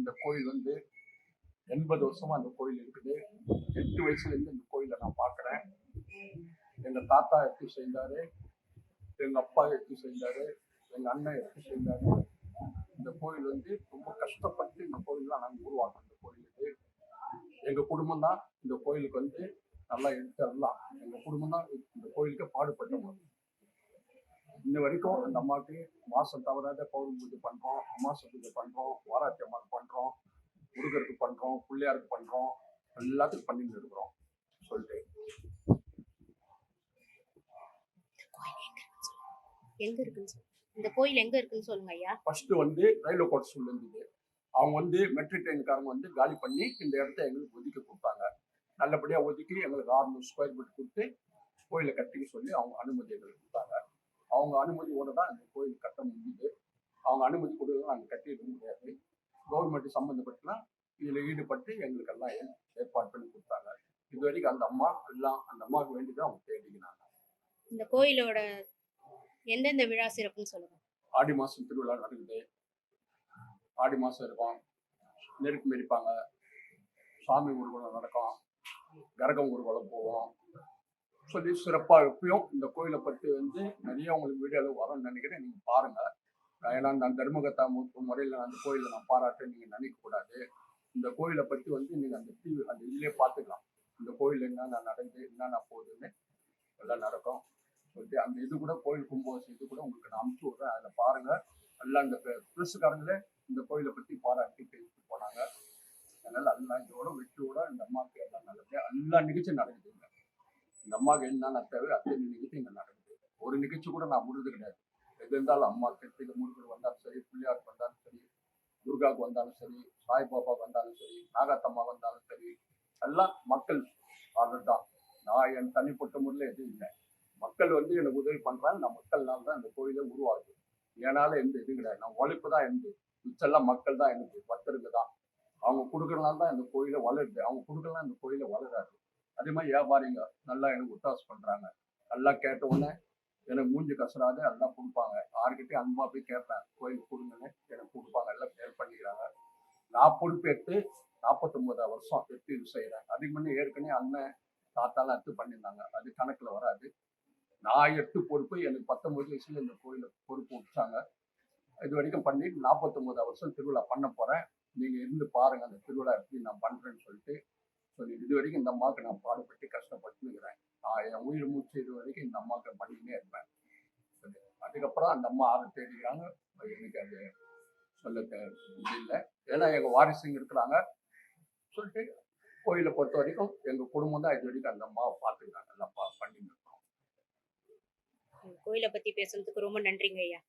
இந்த கோயில் வந்து எண்பது வருஷமா அந்த கோயில் இருக்குது. எட்டு வயசுல இருந்து இந்த கோயிலை நான் பாக்குறேன் எங்க தாத்தா எப்படி செய்தாரு எங்க அப்பா எப்படி செய்தாரு எங்க அண்ணன் எப்படி செய்தாரு இந்த கோயில் வந்து ரொம்ப கஷ்டப்பட்டு இந்த கோயில்லாம் நாங்கள் உருவாக்கணும் இந்த கோயில் இது எங்க குடும்பம் தான் இந்த கோயிலுக்கு வந்து நல்லா எடுத்துடலாம் எங்க குடும்பம் தான் இந்த கோயிலுக்கு பாடுபட்டவங்க இன்ன வரைக்கும் அந்த அம்மாவுக்கு மாசம் தவறாத பௌர்ணமி பூஜை பண்றோம் அமாச பூஜை பண்றோம் வாராத்தி பண்றோம் பிள்ளையாருக்கு பண்றோம் எல்லாத்துக்கும் பண்ணிட்டு இருக்கிறோம் சொல்லிட்டு. எங்க இருக்குன்னு சொல்லுங்க இந்த கோயில் எங்க இருக்குன்னு சொல்லுங்க ஐயா. ஃபர்ஸ்ட் வந்து ரயில்வே கோட்டர்ஸ்ல இருந்தது. அவங்க வந்து மெட்ரிக் ட்ரெயின்காரங்க வந்து காலி பண்ணி இந்த இடத்த எங்களுக்கு ஒதுக்கி கொடுத்தாங்க. நல்லபடியா ஒதுக்கி எங்களுக்கு ஆறுநூறு ஸ்கொயர் ஃபீட் கொடுத்து கோயிலை கட்டிக்க சொல்லி அவங்க அனுமதி எங்களுக்கு கொடுத்தாங்க. அவங்க அனுமதியோட தான் இந்த கோயில் கட்ட முடியுது அவங்க அனுமதி கொடுக்க நாங்கள் கட்டிட முடியாது. கவர்மெண்ட் சம்மந்தப்பட்டுலாம் இதில் ஈடுபட்டு எங்களுக்கு எல்லாம் ஏ- ஏற்பாடு பண்ணி கொடுத்தாங்க. இது வரைக்கும் அந்த அம்மா எல்லாம் அந்த அம்மாவுக்கு வேண்டி தான் அவங்க தேடிக்கினாங்க. இந்த கோயிலோட எந்தெந்த விழா சிறப்புன்னு சொல்லுங்க. ஆடி மாதம் திருவிழா நடக்குது. ஆடி மாதம் இருக்கும். நெருப்பு மெரிப்பாங்க சாமி ஊர்வலம் நடக்கும். கரகம் ஊர்வலம் போவோம். சொல்லி சிறப்பாக எப்பயும் இந்த கோயிலை பற்றி வந்து நிறைய உங்களுக்கு வீடியோவில் வரும்னு நினைக்கிறேன். நீங்கள் பாருங்கள் ஏன்னா நான் தர்மகத்தா முறையில் அந்த கோயிலை நான் பாராட்ட நீங்கள் நினைக்கக்கூடாது இந்த கோயிலை பற்றி வந்து நீங்கள் அந்த டிவி அந்த இதுலேயே பார்த்துக்கலாம். இந்த கோயில் என்னென்ன நடந்து என்னென்ன போகுதுன்னு எல்லாம் நடக்கும். சொல்லிட்டு அந்த இது கூட கோயில் கும்பாபிஷேகம் இது கூட உங்களுக்கு நான் அமுச்சு விட்றேன். அதில் பாருங்க. எல்லாம் இந்த பிளஸ்காரங்களே இந்த கோயிலை பற்றி பாராட்டி பேசிட்டு போனாங்க. அதனால எல்லாம் இதோட வெற்றியோட இந்த அம்மாவுக்கு எல்லாம் நடந்தது எல்லா நிகழ்ச்சியும் நடக்குதுங்க இந்த அம்மாவுக்கு என்னென்ன தேவை அத்தனை நிகழ்ச்சி இங்கே நடக்குது. ஒரு நிகழ்ச்சி கூட நான் முடிஞ்சது கிடையாது. எது இருந்தாலும் அம்மா கெட்டிக்கு முருகர் வந்தாலும் சரி பிள்ளையாருக்கு வந்தாலும் சரி துர்காவுக்கு வந்தாலும் சரி சாய்பாபா வந்தாலும் சரி நாகாத்தம்மா வந்தாலும் சரி எல்லாம் மக்கள் ஆர்டர் தான் நான் என் தனிப்பட்ட முறையில் எதுவும் இல்லை. மக்கள் வந்து எனக்கு உதவி பண்றாங்க. நான் மக்கள்னால தான் இந்த கோயிலை உருவாகுது ஏனால எந்த இது கிடையாது. நான் உழைப்பு தான் இருந்து மிச்செல்லாம் மக்கள் தான் எனக்கு பக்தருக்கு தான். அவங்க கொடுக்கறனால தான் இந்த கோயிலை வளருது. அவங்க கொடுக்கலாம் இந்த கோயிலை வளராது. அதே மாதிரி வியாபாரிங்க நல்லா எனக்கு ஒத்தாசு பண்றாங்க. நல்லா கேட்ட உடனே எனக்கு மூஞ்சி கசராது எல்லாம் கொடுப்பாங்க. யாருக்கிட்டே அன்பா போய் கேட்பேன். கோயிலுக்கு கொடுங்கன்னு எனக்கு கொடுங்க. நான் பொறுப்பேற்று நாற்பத்தொன்பதாம் வருஷம் எடுத்து இது செய்கிறேன் அதுக்கு முன்னே ஏற்கனவே அண்ணன் தாத்தாலாம் எடுத்து பண்ணியிருந்தாங்க. அது கணக்கில் வராது. நான் எடுத்து பொறுப்பு எனக்கு பத்தொம்பது வயசுல இந்த கோயிலை பொறுப்பு விட்டாங்க இது வரைக்கும் பண்ணி நாற்பத்தொம்பதாவது வருஷம் திருவிழா பண்ண போகிறேன் நீங்கள் இருந்து பாருங்கள் அந்த திருவிழா எப்படி நான் பண்ணுறேன்னு சொல்லிட்டு சொல்லி இது வரைக்கும் இந்த அம்மாவுக்கு நான் பாடுபட்டு கஷ்டப்பட்டுக்கிறேன் நான் என் உயிர் மூச்சு இது வரைக்கும் இந்த அம்மாவுக்கு பண்ணிக்கிட்டே இருப்பேன். சொல்லி அதுக்கப்புறம் அந்த அம்மா ஆறு தேடிக்கிறாங்க எனக்கு அது சொல்ல தே- இல்லை. ஏன்னா எங்கள் வாரிசுங்க இருக்கிறாங்க. சொல்லிட்டு கோயிலை பொறுத்த வரைக்கும் எங்கள் குடும்பம் தான் இது வரைக்கும் அந்த அம்மாவை பார்த்துக்கிறாங்க நல்லா பா- பண்ணிட்டு இருக்கோம். கோயிலை பத்தி பேசுறதுக்கு ரொம்ப நன்றிங்க ஐயா.